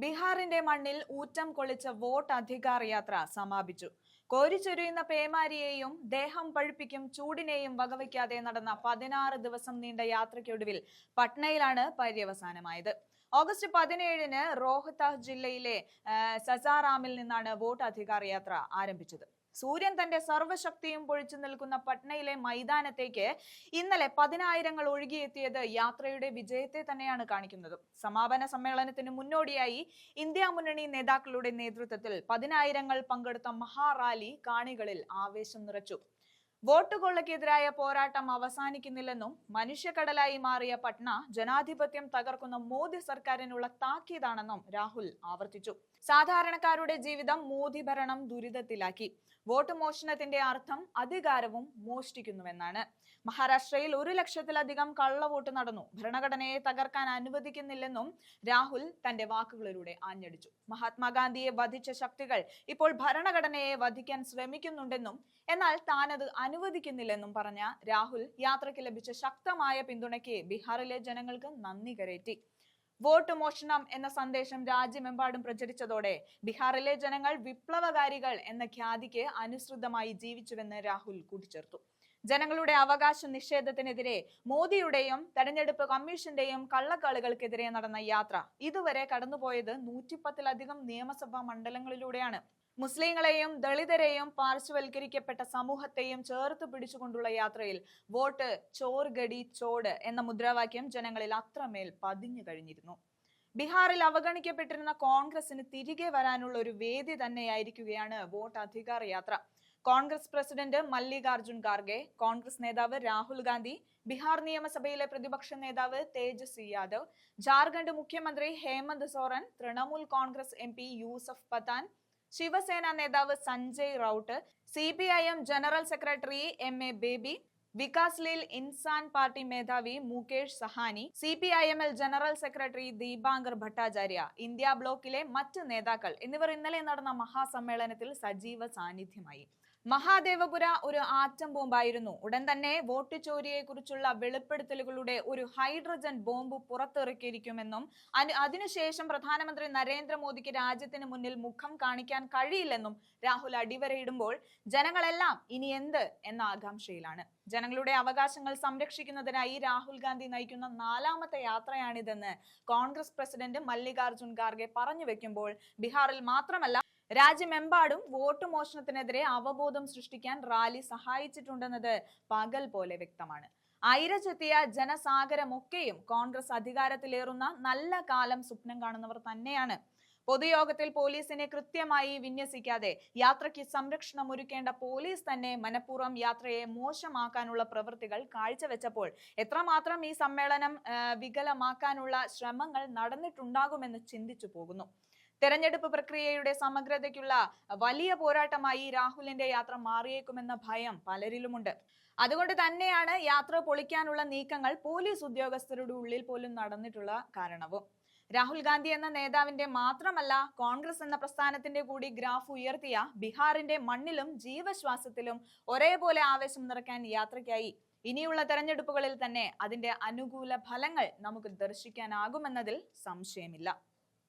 ബീഹാറിന്റെ മണ്ണിൽ ഊറ്റം കൊള്ളിച്ച വോട്ട് അധികാർ യാത്ര സമാപിച്ചു. കോരിച്ചൊരിയുന്ന പേമാരിയെയും ദേഹം പഴുപ്പിക്കും ചൂടിനെയും വകവയ്ക്കാതെ നടന്ന പതിനാറ് ദിവസം നീണ്ട യാത്രയ്ക്കൊടുവിൽ പട്നയിലാണ് പര്യവസാനമായത്. ഓഗസ്റ്റ് പതിനേഴിന് റോഹ്താസ് ജില്ലയിലെ സസാറാമിൽ നിന്നാണ് വോട്ട് അധികാർ യാത്ര ആരംഭിച്ചത്. സൂര്യൻ തന്റെ സർവശക്തിയും പൊഴിച്ചു നിൽക്കുന്ന പട്നയിലെ മൈതാനത്തേക്ക് ഇന്നലെ പതിനായിരങ്ങൾ ഒഴുകിയെത്തിയത് യാത്രയുടെ വിജയത്തെ തന്നെയാണ് കാണിക്കുന്നത്. സമാപന സമ്മേളനത്തിന് മുന്നോടിയായി ഇന്ത്യ മുന്നണി നേതാക്കളുടെ നേതൃത്വത്തിൽ പതിനായിരങ്ങൾ പങ്കെടുത്ത മഹാറാലി കാണികളിൽ ആവേശം നിറച്ചു. വോട്ട് കൊള്ളക്കെതിരായ പോരാട്ടം അവസാനിക്കുന്നില്ലെന്നും മനുഷ്യക്കടലായി മാറിയ പട്ന ജനാധിപത്യം തകർക്കുന്ന മോദി സർക്കാരിനുള്ള താക്കീതാണെന്നും രാഹുൽ ആവർത്തിച്ചു. സാധാരണക്കാരുടെ ജീവിതം മോദി ഭരണം ദുരിതത്തിലാക്കി. വോട്ട് മോഷണത്തിന്റെ അർത്ഥം അധികാരവും മോഷ്ടിക്കുന്നുവെന്നാണ്. മഹാരാഷ്ട്രയിൽ ഒരു ലക്ഷത്തിലധികം കള്ളവോട്ട് നടന്നു. ഭരണഘടനയെ തകർക്കാൻ അനുവദിക്കുന്നില്ലെന്നും രാഹുൽ തന്റെ വാക്കുകളിലൂടെ ആഞ്ഞടിച്ചു. മഹാത്മാഗാന്ധിയെ വധിച്ച ശക്തികൾ ഇപ്പോൾ ഭരണഘടനയെ വധിക്കാൻ ശ്രമിക്കുന്നുണ്ടെന്നും എന്നാൽ താനത് അനുവദിക്കുന്നില്ലെന്നും പറഞ്ഞ രാഹുൽ യാത്രയ്ക്ക് ലഭിച്ച ശക്തമായ പിന്തുണയ്ക്ക് ബീഹാറിലെ ജനങ്ങൾക്ക് നന്ദി കരേറ്റി. വോട്ട് മോഷണം എന്ന സന്ദേശം രാജ്യമെമ്പാടും പ്രചരിച്ചതോടെ ബീഹാറിലെ ജനങ്ങൾ വിപ്ലവകാരികൾ എന്ന ഖ്യാതിക്ക് അനുസൃതമായി ജീവിച്ചുവെന്ന് രാഹുൽ കൂട്ടിച്ചേർത്തു. ജനങ്ങളുടെ അവകാശ നിഷേധത്തിനെതിരെ മോദിയുടെയും തെരഞ്ഞെടുപ്പ് കമ്മീഷന്റെയും കള്ളക്കാളുകൾക്കെതിരെ നടന്ന യാത്ര ഇതുവരെ കടന്നുപോയത് നൂറ്റിപ്പത്തിലധികം നിയമസഭാ മണ്ഡലങ്ങളിലൂടെയാണ്. മുസ്ലിങ്ങളെയും ദളിതരെയും പാർശ്വവൽക്കരിക്കപ്പെട്ട സമൂഹത്തെയും ചേർത്ത് പിടിച്ചുകൊണ്ടുള്ള യാത്രയിൽ വോട്ട് ചോർ ഗടി ചോട് എന്ന മുദ്രാവാക്യം ജനങ്ങളിൽ അത്രമേൽ പതിഞ്ഞു കഴിഞ്ഞിരുന്നു. ബീഹാറിൽ അവഗണിക്കപ്പെട്ടിരുന്ന കോൺഗ്രസിന് തിരികെ വരാനുള്ള ഒരു വേദി തന്നെയായിരിക്കുകയാണ് വോട്ട് അധികാർ യാത്ര. കോൺഗ്രസ് പ്രസിഡന്റ് മല്ലികാർജുൻ ഖാർഗെ കോൺഗ്രസ് നേതാവ് രാഹുൽ ഗാന്ധി ബീഹാർ നിയമസഭയിലെ പ്രതിപക്ഷ നേതാവ് തേജസ്വി യാദവ് ജാർഖണ്ഡ് മുഖ്യമന്ത്രി ഹേമന്ത് സോറൻ തൃണമൂൽ കോൺഗ്രസ് എം യൂസഫ് പത്താൻ ശിവസേന നേതാവ് Sanjay Raut C P I M general secretary M A Baby Vikas Leel Insaan Party മേധാവി Mukesh Sahani C P I M L general secretary Dipankar Bhattacharya India ബ്ലോക്കിലെ മറ്റ് നേതാക്കൾ എന്നിവർ ഇന്നലെ നടന്ന മഹാസമ്മേളനത്തിൽ സജീവ സാന്നിധ്യമായി. മഹാദേവപുര ഒരു ആറ്റം ബോംബായിരുന്നു. ഉടൻ തന്നെ വോട്ട് ചോരിയെ കുറിച്ചുള്ള വെളിപ്പെടുത്തലുകളുടെ ഒരു ഹൈഡ്രജൻ ബോംബ് പുറത്തിറക്കിയിരിക്കുമെന്നും അതിനുശേഷം പ്രധാനമന്ത്രി നരേന്ദ്രമോദിക്ക് രാജ്യത്തിന് മുന്നിൽ മുഖം കാണിക്കാൻ കഴിയില്ലെന്നും രാഹുൽ അടിവരയിടുമ്പോൾ ജനങ്ങളെല്ലാം ഇനി എന്ത് എന്ന ആകാംക്ഷയിലാണ്. ജനങ്ങളുടെ അവകാശങ്ങൾ സംരക്ഷിക്കുന്നതിനായി രാഹുൽ ഗാന്ധി നയിക്കുന്ന നാലാമത്തെ യാത്രയാണിതെന്ന് കോൺഗ്രസ് പ്രസിഡന്റ് മല്ലികാർജുൻ ഖാർഗെ പറഞ്ഞു വെക്കുമ്പോൾ ബീഹാറിൽ മാത്രമല്ല രാജ്യമെമ്പാടും വോട്ട് മോഷണത്തിനെതിരെ അവബോധം സൃഷ്ടിക്കാൻ റാലി സഹായിച്ചിട്ടുണ്ടെന്നത് പകൽ പോലെ വ്യക്തമാണ്. ഐരജെത്തിയ ജനസാഗരമൊക്കെയും കോൺഗ്രസ് അധികാരത്തിലേറുന്ന നല്ല കാലം സ്വപ്നം കാണുന്നവർ തന്നെയാണ്. പൊതുയോഗത്തിൽ പോലീസിനെ കൃത്യമായി വിന്യസിക്കാതെ യാത്രയ്ക്ക് സംരക്ഷണം ഒരുക്കേണ്ട പോലീസ് തന്നെ മനഃപൂർവം യാത്രയെ മോശമാക്കാനുള്ള പ്രവൃത്തികൾ കാഴ്ചവെച്ചപ്പോൾ എത്രമാത്രം ഈ സമ്മേളനം വികലമാക്കാനുള്ള ശ്രമങ്ങൾ നടന്നിട്ടുണ്ടാകുമെന്ന് ചിന്തിച്ചു പോകുന്നു. തെരഞ്ഞെടുപ്പ് പ്രക്രിയയുടെ സമഗ്രതയ്ക്കുള്ള വലിയ പോരാട്ടമായി രാഹുലിന്റെ യാത്ര മാറിയേക്കുമെന്ന ഭയം പലരിലുമുണ്ട്. അതുകൊണ്ട് തന്നെയാണ് യാത്ര പൊളിക്കാനുള്ള നീക്കങ്ങൾ പോലീസ് ഉദ്യോഗസ്ഥരുടെ ഉള്ളിൽ പോലും നടന്നിട്ടുള്ള കാരണവും. രാഹുൽ ഗാന്ധി എന്ന നേതാവിന്റെ മാത്രമല്ല കോൺഗ്രസ് എന്ന പ്രസ്ഥാനത്തിന്റെ കൂടി ഗ്രാഫ് ഉയർത്തിയ ബീഹാറിന്റെ മണ്ണിലും ജീവശ്വാസത്തിലും ഒരേപോലെ ആവേശം നിറയ്ക്കാൻ യാത്രയ്ക്കായി ഇനിയുള്ള തെരഞ്ഞെടുപ്പുകളിൽ തന്നെ അതിന്റെ അനുകൂല ഫലങ്ങൾ നമുക്ക് ദർശിക്കാനാകുമെന്നതിൽ സംശയമില്ല.